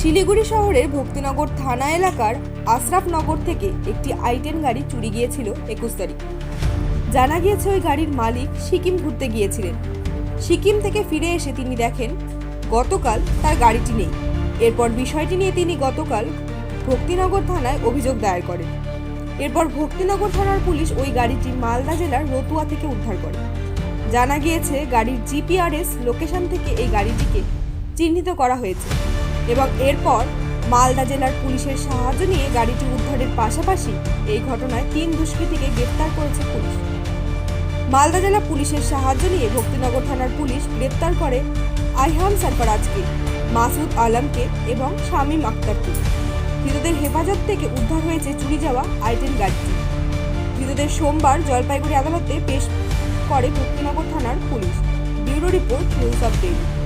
শিলিগুড়ি শহরের ভক্তিনগর থানা এলাকার আশরাফনগর থেকে একটি আইটেন গাড়ি চুরি গিয়েছিল একুশ তারিখ। জানা গিয়েছে ওই গাড়ির মালিক সিকিম ঘুরতে গিয়েছিলেন। সিকিম থেকে ফিরে এসে তিনি দেখেন, গতকাল তার গাড়িটি নেই। এরপর বিষয়টি নিয়ে তিনি গতকাল ভক্তিনগর থানায় অভিযোগ দায়ের করেন। এরপর ভক্তিনগর থানার পুলিশ ওই গাড়িটি মালদা জেলার রতুয়া থেকে উদ্ধার করে। জানা গিয়েছে, গাড়ির জিপিআরএস লোকেশন থেকে এই গাড়িটিকে চিহ্নিত করা হয়েছে। এবং এরপর মালদা জেলার পুলিশের সাহায্য নিয়ে গাড়িটি উদ্ধারের পাশাপাশি এই ঘটনায় তিন দুষ্কৃতীকে গ্রেপ্তার করেছে পুলিশ। মালদা জেলা পুলিশের সাহায্য নিয়ে ভক্তিনগর থানার পুলিশ গ্রেপ্তার করে আইহাম সরফরাজকে, মাসুদ আলমকে এবং শামীম আক্তারকে। ধৃতদের হেফাজত থেকে উদ্ধার হয়েছে চুরি যাওয়া আইটেন গাড়িটি। ধৃতদের সোমবার জলপাইগুড়ি আদালতে পেশ করে ভক্তিনগর থানার police. Bureau report news of daily